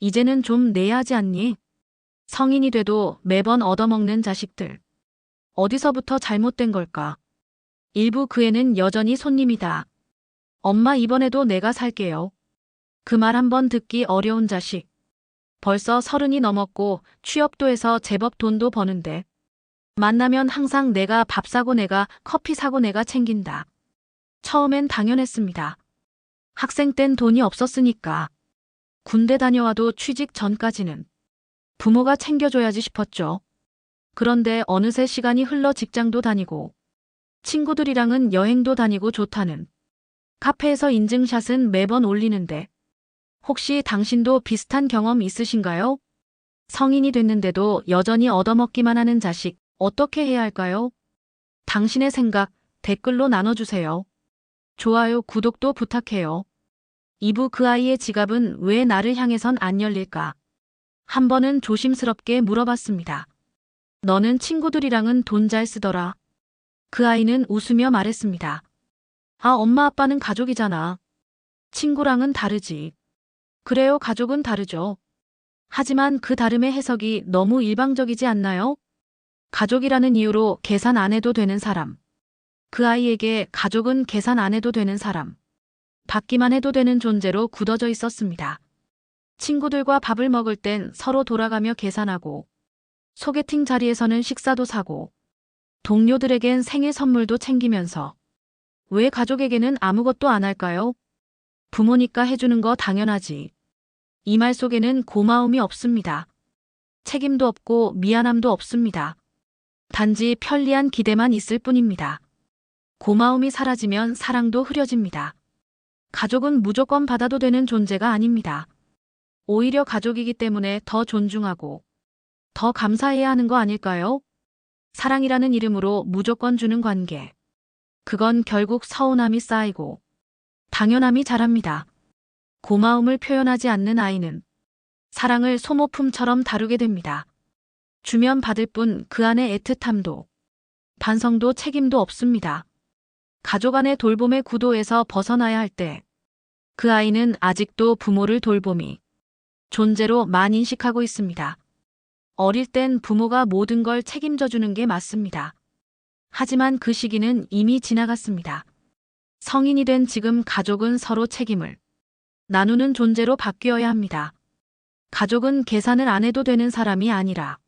이제는 좀 내야 하지 않니? 성인이 돼도 매번 얻어먹는 자식들. 어디서부터 잘못된 걸까? 일부 그 애는 여전히 손님이다. 엄마 이번에도 내가 살게요. 그 말 한 번 듣기 어려운 자식. 벌써 서른이 넘었고 취업도 해서 제법 돈도 버는데. 만나면 항상 내가 밥 사고 내가 커피 사고 내가 챙긴다. 처음엔 당연했습니다. 학생 땐 돈이 없었으니까. 군대 다녀와도 취직 전까지는 부모가 챙겨줘야지 싶었죠. 그런데 어느새 시간이 흘러 직장도 다니고 친구들이랑은 여행도 다니고 좋다는 카페에서 인증샷은 매번 올리는데 혹시 당신도 비슷한 경험 있으신가요? 성인이 됐는데도 여전히 얻어먹기만 하는 자식 어떻게 해야 할까요? 당신의 생각 댓글로 나눠주세요. 좋아요, 구독도 부탁해요. 2부 그 아이의 지갑은 왜 나를 향해선 안 열릴까? 한 번은 조심스럽게 물어봤습니다. 너는 친구들이랑은 돈 잘 쓰더라. 그 아이는 웃으며 말했습니다. 아, 엄마 아빠는 가족이잖아. 친구랑은 다르지. 그래요, 가족은 다르죠. 하지만 그 다름의 해석이 너무 일방적이지 않나요? 가족이라는 이유로 계산 안 해도 되는 사람. 그 아이에게 가족은 계산 안 해도 되는 사람. 받기만 해도 되는 존재로 굳어져 있었습니다. 친구들과 밥을 먹을 땐 서로 돌아가며 계산하고, 소개팅 자리에서는 식사도 사고, 동료들에겐 생일 선물도 챙기면서, 왜 가족에게는 아무것도 안 할까요? 부모니까 해주는 거 당연하지. 이 말 속에는 고마움이 없습니다. 책임도 없고 미안함도 없습니다. 단지 편리한 기대만 있을 뿐입니다. 고마움이 사라지면 사랑도 흐려집니다. 가족은 무조건 받아도 되는 존재가 아닙니다. 오히려 가족이기 때문에 더 존중하고 더 감사해야 하는 거 아닐까요? 사랑이라는 이름으로 무조건 주는 관계. 그건 결국 서운함이 쌓이고 당연함이 자랍니다. 고마움을 표현하지 않는 아이는 사랑을 소모품처럼 다루게 됩니다. 주면 받을 뿐 그 안에 애틋함도 반성도 책임도 없습니다. 가족 안의 돌봄의 구도에서 벗어나야 할 때 그 아이는 아직도 부모를 돌봄이 존재로 만 인식하고 있습니다. 어릴 땐 부모가 모든 걸 책임져 주는 게 맞습니다. 하지만 그 시기는 이미 지나갔습니다. 성인이 된 지금 가족은 서로 책임을 나누는 존재로 바뀌어야 합니다. 가족은 계산을 안 해도 되는 사람이 아니라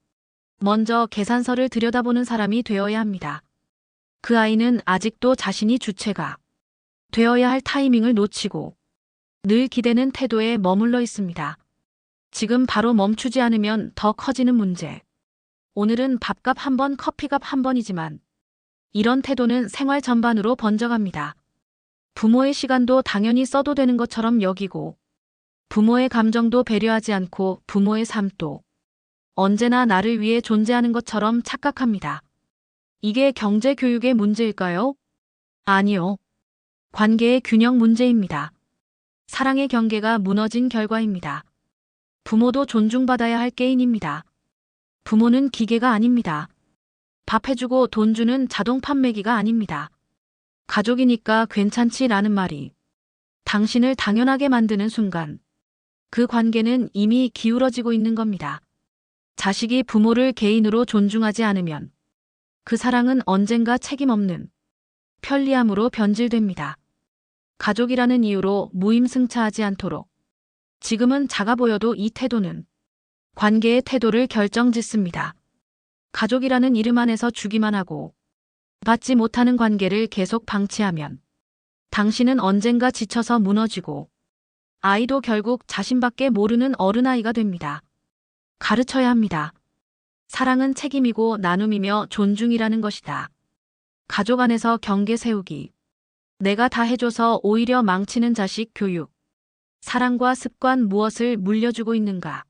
먼저 계산서를 들여다보는 사람이 되어야 합니다. 그 아이는 아직도 자신이 주체가 되어야 할 타이밍을 놓치고 늘 기대는 태도에 머물러 있습니다. 지금 바로 멈추지 않으면 더 커지는 문제. 오늘은 밥값 한 번, 커피값 한 번이지만 이런 태도는 생활 전반으로 번져갑니다. 부모의 시간도 당연히 써도 되는 것처럼 여기고 부모의 감정도 배려하지 않고 부모의 삶도 언제나 나를 위해 존재하는 것처럼 착각합니다. 이게 경제 교육의 문제일까요? 아니요. 관계의 균형 문제입니다. 사랑의 경계가 무너진 결과입니다. 부모도 존중받아야 할 개인입니다. 부모는 기계가 아닙니다. 밥 해주고 돈 주는 자동 판매기가 아닙니다. 가족이니까 괜찮지 라는 말이 당신을 당연하게 만드는 순간 그 관계는 이미 기울어지고 있는 겁니다. 자식이 부모를 개인으로 존중하지 않으면 그 사랑은 언젠가 책임 없는 편리함으로 변질됩니다. 가족이라는 이유로 무임승차하지 않도록 지금은 작아 보여도 이 태도는 관계의 태도를 결정짓습니다. 가족이라는 이름 안에서 주기만 하고 받지 못하는 관계를 계속 방치하면 당신은 언젠가 지쳐서 무너지고 아이도 결국 자신밖에 모르는 어른아이가 됩니다. 가르쳐야 합니다. 사랑은 책임이고 나눔이며 존중이라는 것이다. 가족 안에서 경계 세우기. 내가 다 해줘서 오히려 망치는 자식 교육. 사랑과 습관 무엇을 물려주고 있는가?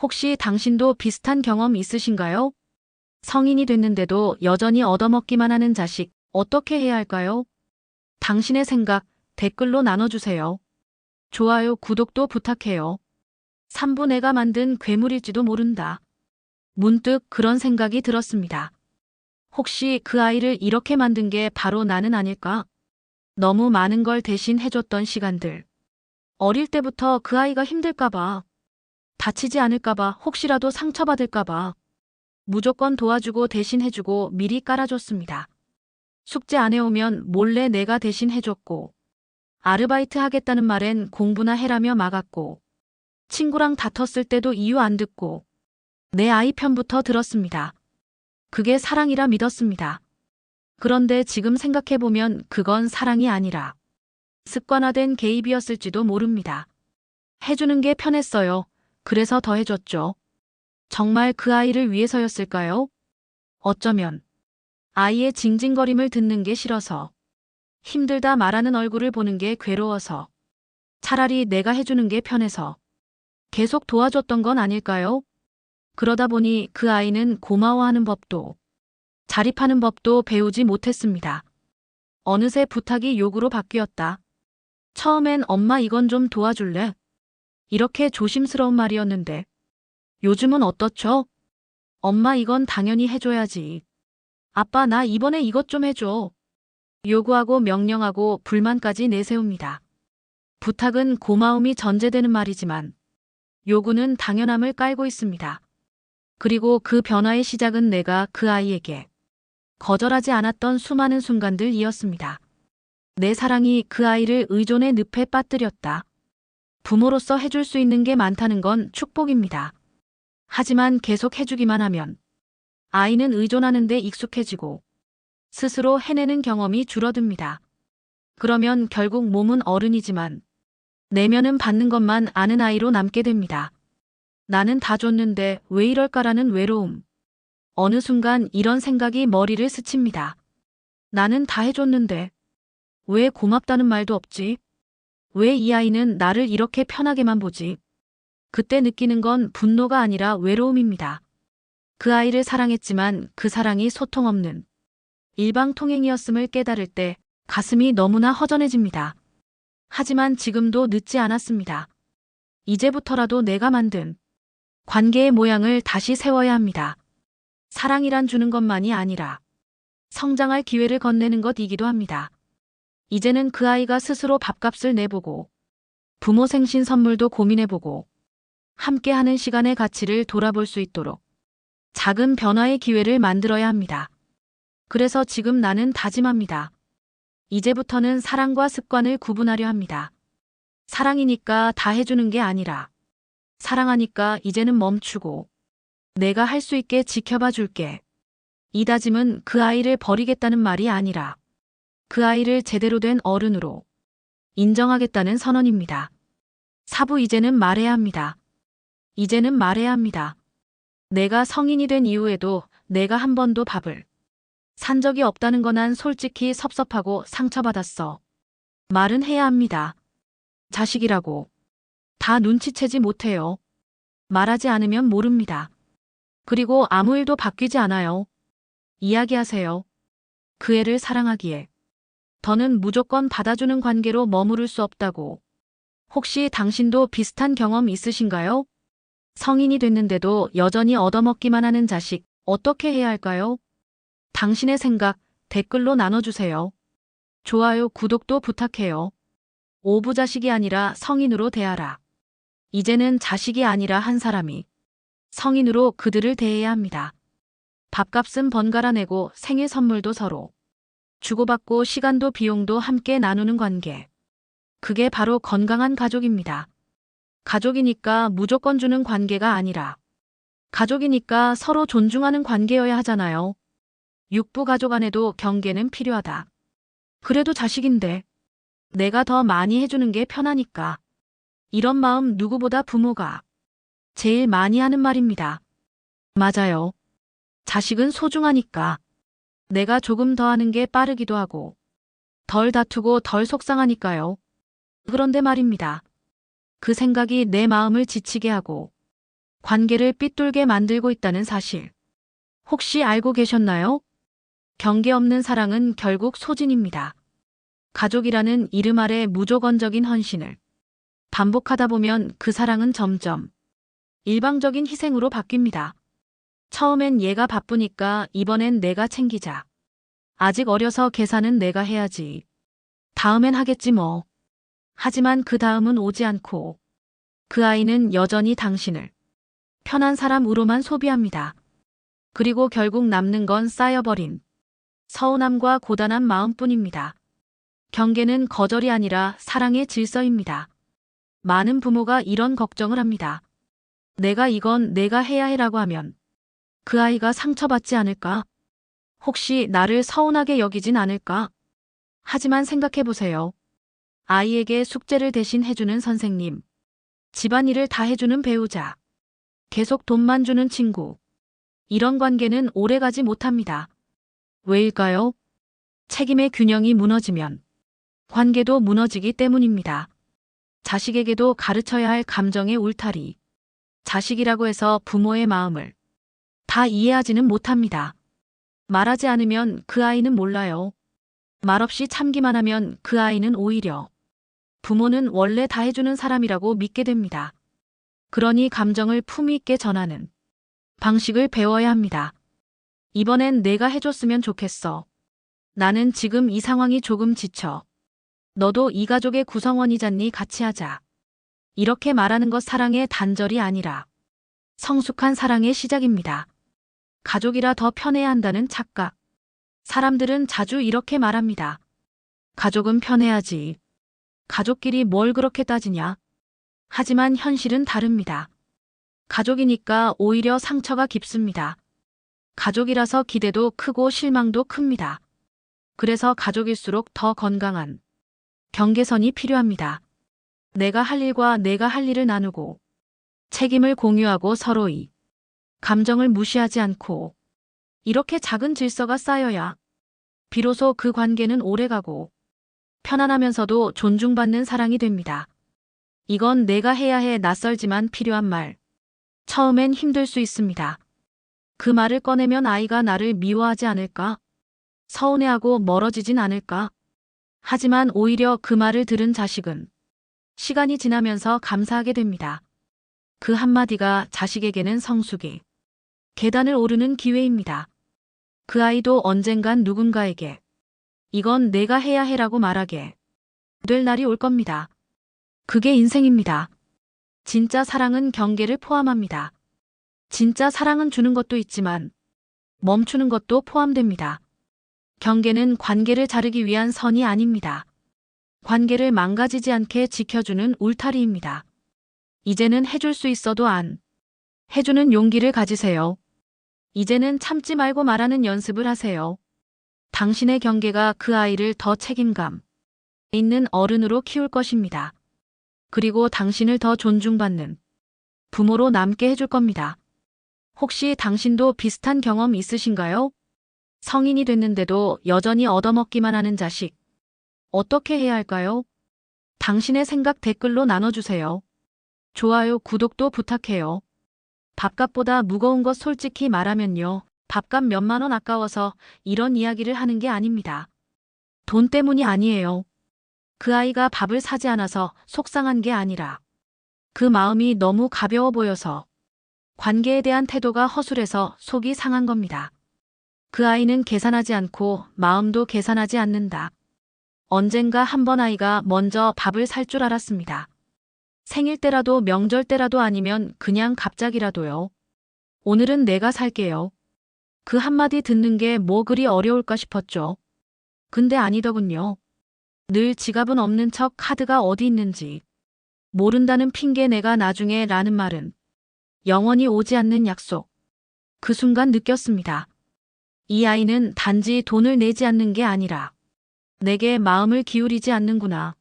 혹시 당신도 비슷한 경험 있으신가요? 성인이 됐는데도 여전히 얻어먹기만 하는 자식, 어떻게 해야 할까요? 당신의 생각, 댓글로 나눠주세요. 좋아요, 구독도 부탁해요. 3부 내가 만든 괴물일지도 모른다. 문득 그런 생각이 들었습니다. 혹시 그 아이를 이렇게 만든 게 바로 나는 아닐까? 너무 많은 걸 대신 해줬던 시간들. 어릴 때부터 그 아이가 힘들까봐 다치지 않을까봐, 혹시라도 상처받을까봐. 무조건 도와주고 대신 해주고 미리 깔아줬습니다. 숙제 안 해오면 몰래 내가 대신 해줬고, 아르바이트 하겠다는 말엔 공부나 해라며 막았고, 친구랑 다퉜을 때도 이유 안 듣고, 내 아이 편부터 들었습니다. 그게 사랑이라 믿었습니다. 그런데 지금 생각해보면 그건 사랑이 아니라 습관화된 개입이었을지도 모릅니다. 해주는 게 편했어요. 그래서 더 해줬죠. 정말 그 아이를 위해서였을까요? 어쩌면 아이의 징징거림을 듣는 게 싫어서 힘들다 말하는 얼굴을 보는 게 괴로워서 차라리 내가 해주는 게 편해서 계속 도와줬던 건 아닐까요? 그러다 보니 그 아이는 고마워하는 법도 자립하는 법도 배우지 못했습니다. 어느새 부탁이 요구로 바뀌었다. 처음엔 엄마 이건 좀 도와줄래? 이렇게 조심스러운 말이었는데 요즘은 어떻죠? 엄마 이건 당연히 해줘야지. 아빠 나 이번에 이것 좀 해줘. 요구하고 명령하고 불만까지 내세웁니다. 부탁은 고마움이 전제되는 말이지만 요구는 당연함을 깔고 있습니다. 그리고 그 변화의 시작은 내가 그 아이에게 거절하지 않았던 수많은 순간들이었습니다. 내 사랑이 그 아이를 의존의 늪에 빠뜨렸다. 부모로서 해줄 수 있는 게 많다는 건 축복입니다. 하지만 계속 해주기만 하면 아이는 의존하는 데 익숙해지고 스스로 해내는 경험이 줄어듭니다. 그러면 결국 몸은 어른이지만 내면은 받는 것만 아는 아이로 남게 됩니다. 나는 다 줬는데 왜 이럴까라는 외로움. 어느 순간 이런 생각이 머리를 스칩니다. 나는 다 해줬는데 왜 고맙다는 말도 없지? 왜 이 아이는 나를 이렇게 편하게만 보지? 그때 느끼는 건 분노가 아니라 외로움입니다. 그 아이를 사랑했지만 그 사랑이 소통 없는 일방통행이었음을 깨달을 때 가슴이 너무나 허전해집니다. 하지만 지금도 늦지 않았습니다. 이제부터라도 내가 만든 관계의 모양을 다시 세워야 합니다. 사랑이란 주는 것만이 아니라 성장할 기회를 건네는 것이기도 합니다. 이제는 그 아이가 스스로 밥값을 내보고 부모 생신 선물도 고민해보고 함께하는 시간의 가치를 돌아볼 수 있도록 작은 변화의 기회를 만들어야 합니다. 그래서 지금 나는 다짐합니다. 이제부터는 사랑과 습관을 구분하려 합니다. 사랑이니까 다 해주는 게 아니라 사랑하니까 이제는 멈추고 내가 할 수 있게 지켜봐 줄게. 이 다짐은 그 아이를 버리겠다는 말이 아니라 그 아이를 제대로 된 어른으로 인정하겠다는 선언입니다. 사부 이제는 말해야 합니다. 이제는 말해야 합니다. 내가 성인이 된 이후에도 내가 한 번도 밥을 산 적이 없다는 건 난 솔직히 섭섭하고 상처받았어. 말은 해야 합니다. 자식이라고. 다 눈치채지 못해요. 말하지 않으면 모릅니다. 그리고 아무 일도 바뀌지 않아요. 이야기하세요. 그 애를 사랑하기에. 더는 무조건 받아주는 관계로 머무를 수 없다고. 혹시 당신도 비슷한 경험 있으신가요? 성인이 됐는데도 여전히 얻어먹기만 하는 자식, 어떻게 해야 할까요? 당신의 생각 댓글로 나눠주세요. 좋아요, 구독도 부탁해요. 오부 자식이 아니라 성인으로 대하라. 이제는 자식이 아니라 한 사람이 성인으로 그들을 대해야 합니다. 밥값은 번갈아 내고 생일 선물도 서로 주고받고 시간도 비용도 함께 나누는 관계. 그게 바로 건강한 가족입니다. 가족이니까 무조건 주는 관계가 아니라 가족이니까 서로 존중하는 관계여야 하잖아요. 육부 가족 안에도 경계는 필요하다. 그래도 자식인데 내가 더 많이 해주는 게 편하니까. 이런 마음 누구보다 부모가 제일 많이 하는 말입니다. 맞아요. 자식은 소중하니까. 내가 조금 더 하는 게 빠르기도 하고 덜 다투고 덜 속상하니까요. 그런데 말입니다. 그 생각이 내 마음을 지치게 하고 관계를 삐뚤게 만들고 있다는 사실. 혹시 알고 계셨나요? 경계 없는 사랑은 결국 소진입니다. 가족이라는 이름 아래 무조건적인 헌신을 반복하다 보면 그 사랑은 점점 일방적인 희생으로 바뀝니다. 처음엔 얘가 바쁘니까 이번엔 내가 챙기자. 아직 어려서 계산은 내가 해야지. 다음엔 하겠지 뭐. 하지만 그 다음은 오지 않고 그 아이는 여전히 당신을 편한 사람으로만 소비합니다. 그리고 결국 남는 건 쌓여버린 서운함과 고단한 마음뿐입니다. 경계는 거절이 아니라 사랑의 질서입니다. 많은 부모가 이런 걱정을 합니다. 내가 이건 내가 해야 해라고 하면 그 아이가 상처받지 않을까? 혹시 나를 서운하게 여기진 않을까? 하지만 생각해 보세요. 아이에게 숙제를 대신 해주는 선생님, 집안일을 다 해주는 배우자, 계속 돈만 주는 친구. 이런 관계는 오래가지 못합니다. 왜일까요? 책임의 균형이 무너지면 관계도 무너지기 때문입니다. 자식에게도 가르쳐야 할 감정의 울타리. 자식이라고 해서 부모의 마음을 다 이해하지는 못합니다. 말하지 않으면 그 아이는 몰라요. 말없이 참기만 하면 그 아이는 오히려 부모는 원래 다 해주는 사람이라고 믿게 됩니다. 그러니 감정을 품위 있게 전하는 방식을 배워야 합니다. 이번엔 내가 해줬으면 좋겠어. 나는 지금 이 상황이 조금 지쳐. 너도 이 가족의 구성원이잖니 같이 하자. 이렇게 말하는 것 사랑의 단절이 아니라 성숙한 사랑의 시작입니다. 가족이라 더 편해야 한다는 착각. 사람들은 자주 이렇게 말합니다. 가족은 편해야지. 가족끼리 뭘 그렇게 따지냐? 하지만 현실은 다릅니다. 가족이니까 오히려 상처가 깊습니다. 가족이라서 기대도 크고 실망도 큽니다. 그래서 가족일수록 더 건강한 경계선이 필요합니다. 내가 할 일과 내가 할 일을 나누고 책임을 공유하고 서로의 감정을 무시하지 않고 이렇게 작은 질서가 쌓여야 비로소 그 관계는 오래가고 편안하면서도 존중받는 사랑이 됩니다. 이건 내가 해야 해 낯설지만 필요한 말. 처음엔 힘들 수 있습니다. 그 말을 꺼내면 아이가 나를 미워하지 않을까? 서운해하고 멀어지진 않을까? 하지만 오히려 그 말을 들은 자식은 시간이 지나면서 감사하게 됩니다. 그 한마디가 자식에게는 성숙이 계단을 오르는 기회입니다. 그 아이도 언젠간 누군가에게 이건 내가 해야 해라고 말하게 될 날이 올 겁니다. 그게 인생입니다. 진짜 사랑은 경계를 포함합니다. 진짜 사랑은 주는 것도 있지만 멈추는 것도 포함됩니다. 경계는 관계를 자르기 위한 선이 아닙니다. 관계를 망가지지 않게 지켜주는 울타리입니다. 이제는 해줄 수 있어도 안 해주는 용기를 가지세요. 이제는 참지 말고 말하는 연습을 하세요. 당신의 경계가 그 아이를 더 책임감 있는 어른으로 키울 것입니다. 그리고 당신을 더 존중받는 부모로 남게 해줄 겁니다. 혹시 당신도 비슷한 경험 있으신가요? 성인이 됐는데도 여전히 얻어먹기만 하는 자식. 어떻게 해야 할까요? 당신의 생각 댓글로 나눠주세요. 좋아요, 구독도 부탁해요. 밥값보다 무거운 것 솔직히 말하면요. 밥값 몇만 원 아까워서 이런 이야기를 하는 게 아닙니다. 돈 때문이 아니에요. 그 아이가 밥을 사지 않아서 속상한 게 아니라 그 마음이 너무 가벼워 보여서 관계에 대한 태도가 허술해서 속이 상한 겁니다. 그 아이는 계산하지 않고 마음도 계산하지 않는다. 언젠가 한 번 아이가 먼저 밥을 살 줄 알았습니다. 생일 때라도 명절 때라도 아니면 그냥 갑자기라도요. 오늘은 내가 살게요. 그 한마디 듣는 게 뭐 그리 어려울까 싶었죠. 근데 아니더군요. 늘 지갑은 없는 척 카드가 어디 있는지 모른다는 핑계 내가 나중에 라는 말은 영원히 오지 않는 약속. 그 순간 느꼈습니다. 이 아이는 단지 돈을 내지 않는 게 아니라 내게 마음을 기울이지 않는구나.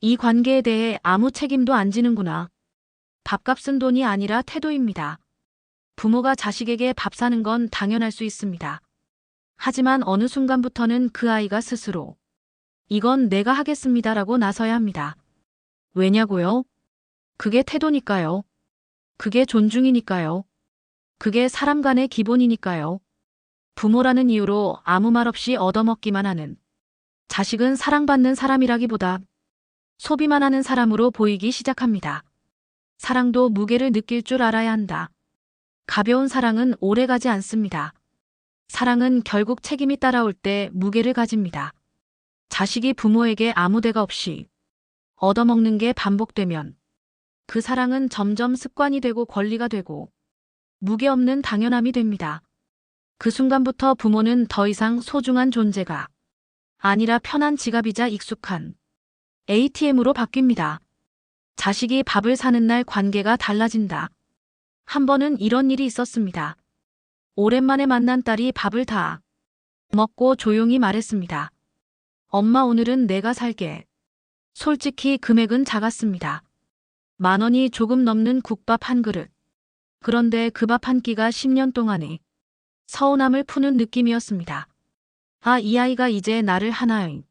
이 관계에 대해 아무 책임도 안 지는구나. 밥값은 돈이 아니라 태도입니다. 부모가 자식에게 밥 사는 건 당연할 수 있습니다. 하지만 어느 순간부터는 그 아이가 스스로 이건 내가 하겠습니다라고 나서야 합니다. 왜냐고요? 그게 태도니까요. 그게 존중이니까요. 그게 사람 간의 기본이니까요. 부모라는 이유로 아무 말 없이 얻어먹기만 하는 자식은 사랑받는 사람이라기보다 소비만 하는 사람으로 보이기 시작합니다. 사랑도 무게를 느낄 줄 알아야 한다. 가벼운 사랑은 오래 가지 않습니다. 사랑은 결국 책임이 따라올 때 무게를 가집니다. 자식이 부모에게 아무 데가 없이 얻어먹는 게 반복되면 그 사랑은 점점 습관이 되고 권리가 되고 무게 없는 당연함이 됩니다. 그 순간부터 부모는 더 이상 소중한 존재가 아니라 편한 지갑이자 익숙한 ATM으로 바뀝니다. 자식이 밥을 사는 날 관계가 달라진다. 한 번은 이런 일이 있었습니다. 오랜만에 만난 딸이 밥을 다 먹고 조용히 말했습니다. 엄마 오늘은 내가 살게. 솔직히 금액은 작았습니다. 만 원이 조금 넘는 국밥 한 그릇. 그런데 그 밥 한 끼가 10년 동안의 서운함을 푸는 느낌이었습니다. 아, 이 아이가 이제 나를 하나의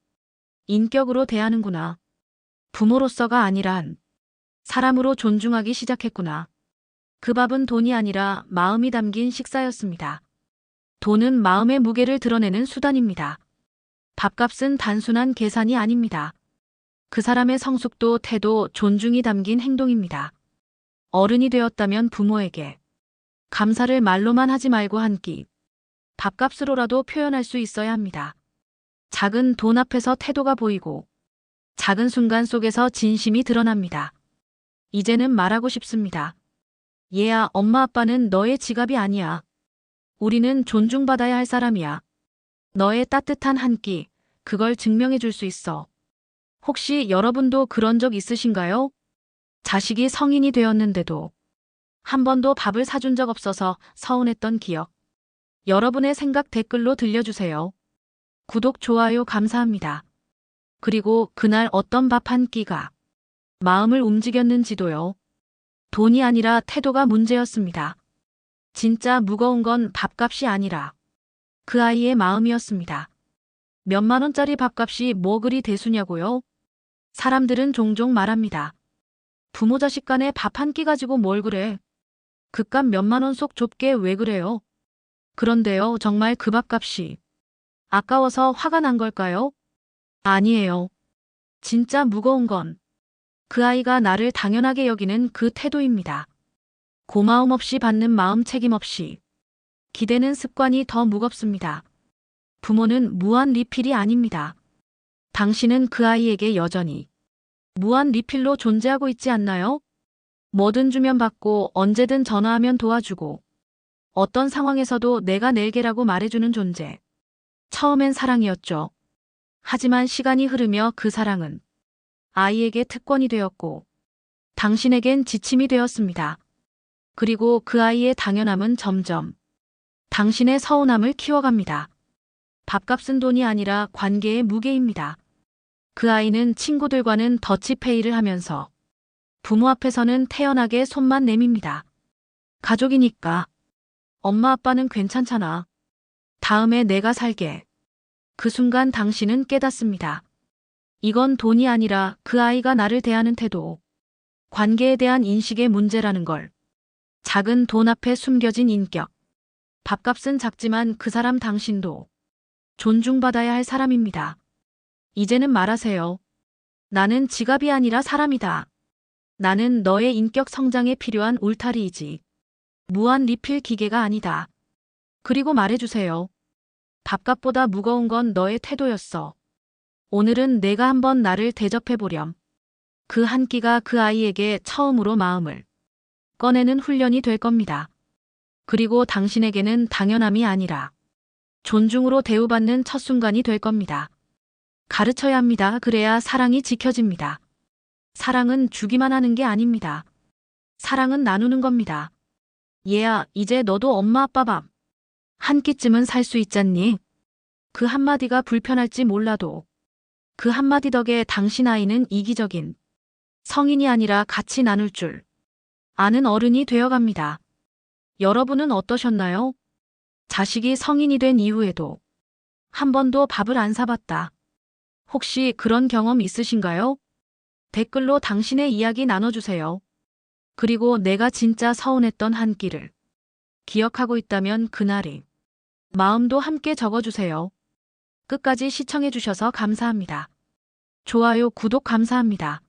인격으로 대하는구나. 부모로서가 아니란 사람으로 존중하기 시작했구나. 그 밥은 돈이 아니라 마음이 담긴 식사였습니다. 돈은 마음의 무게를 드러내는 수단입니다. 밥값은 단순한 계산이 아닙니다. 그 사람의 성숙도, 태도, 존중이 담긴 행동입니다. 어른이 되었다면 부모에게 감사를 말로만 하지 말고 한 끼, 밥값으로라도 표현할 수 있어야 합니다. 작은 돈 앞에서 태도가 보이고 작은 순간 속에서 진심이 드러납니다. 이제는 말하고 싶습니다. 얘야, 엄마 아빠는 너의 지갑이 아니야. 우리는 존중받아야 할 사람이야. 너의 따뜻한 한 끼, 그걸 증명해 줄 수 있어. 혹시 여러분도 그런 적 있으신가요? 자식이 성인이 되었는데도 한 번도 밥을 사준 적 없어서 서운했던 기억. 여러분의 생각 댓글로 들려주세요. 구독, 좋아요 감사합니다. 그리고 그날 어떤 밥 한 끼가 마음을 움직였는지도요. 돈이 아니라 태도가 문제였습니다. 진짜 무거운 건 밥값이 아니라 그 아이의 마음이었습니다. 몇만 원짜리 밥값이 뭐 그리 대수냐고요? 사람들은 종종 말합니다. 부모 자식 간에 밥 한 끼 가지고 뭘 그래? 그깟 몇만 원 속 좁게 왜 그래요? 그런데요, 정말 그 밥값이 아까워서 화가 난 걸까요? 아니에요. 진짜 무거운 건 그 아이가 나를 당연하게 여기는 그 태도입니다. 고마움 없이 받는 마음 책임 없이 기대는 습관이 더 무겁습니다. 부모는 무한 리필이 아닙니다. 당신은 그 아이에게 여전히 무한 리필로 존재하고 있지 않나요? 뭐든 주면 받고 언제든 전화하면 도와주고 어떤 상황에서도 내가 낼게라고 말해주는 존재. 처음엔 사랑이었죠. 하지만 시간이 흐르며 그 사랑은 아이에게 특권이 되었고 당신에겐 지침이 되었습니다. 그리고 그 아이의 당연함은 점점 당신의 서운함을 키워갑니다. 밥값은 돈이 아니라 관계의 무게입니다. 그 아이는 친구들과는 더치페이를 하면서 부모 앞에서는 태연하게 손만 내밉니다. 가족이니까. 엄마 아빠는 괜찮잖아. 다음에 내가 살게. 그 순간 당신은 깨닫습니다. 이건 돈이 아니라 그 아이가 나를 대하는 태도. 관계에 대한 인식의 문제라는 걸. 작은 돈 앞에 숨겨진 인격. 밥값은 작지만 그 사람 당신도 존중받아야 할 사람입니다. 이제는 말하세요. 나는 지갑이 아니라 사람이다. 나는 너의 인격 성장에 필요한 울타리이지. 무한 리필 기계가 아니다. 그리고 말해주세요. 밥값보다 무거운 건 너의 태도였어. 오늘은 내가 한번 나를 대접해보렴. 그 한 끼가 그 아이에게 처음으로 마음을 꺼내는 훈련이 될 겁니다. 그리고 당신에게는 당연함이 아니라 존중으로 대우받는 첫 순간이 될 겁니다. 가르쳐야 합니다. 그래야 사랑이 지켜집니다. 사랑은 주기만 하는 게 아닙니다. 사랑은 나누는 겁니다. 얘야, 이제 너도 엄마 아빠 밥. 한 끼쯤은 살 수 있잖니? 그 한마디가 불편할지 몰라도 그 한마디 덕에 당신 아이는 이기적인 성인이 아니라 같이 나눌 줄 아는 어른이 되어갑니다. 여러분은 어떠셨나요? 자식이 성인이 된 이후에도 한 번도 밥을 안 사봤다. 혹시 그런 경험 있으신가요? 댓글로 당신의 이야기 나눠주세요. 그리고 내가 진짜 서운했던 한 끼를 기억하고 있다면 그날이 마음도 함께 적어주세요. 끝까지 시청해주셔서 감사합니다. 좋아요, 구독 감사합니다.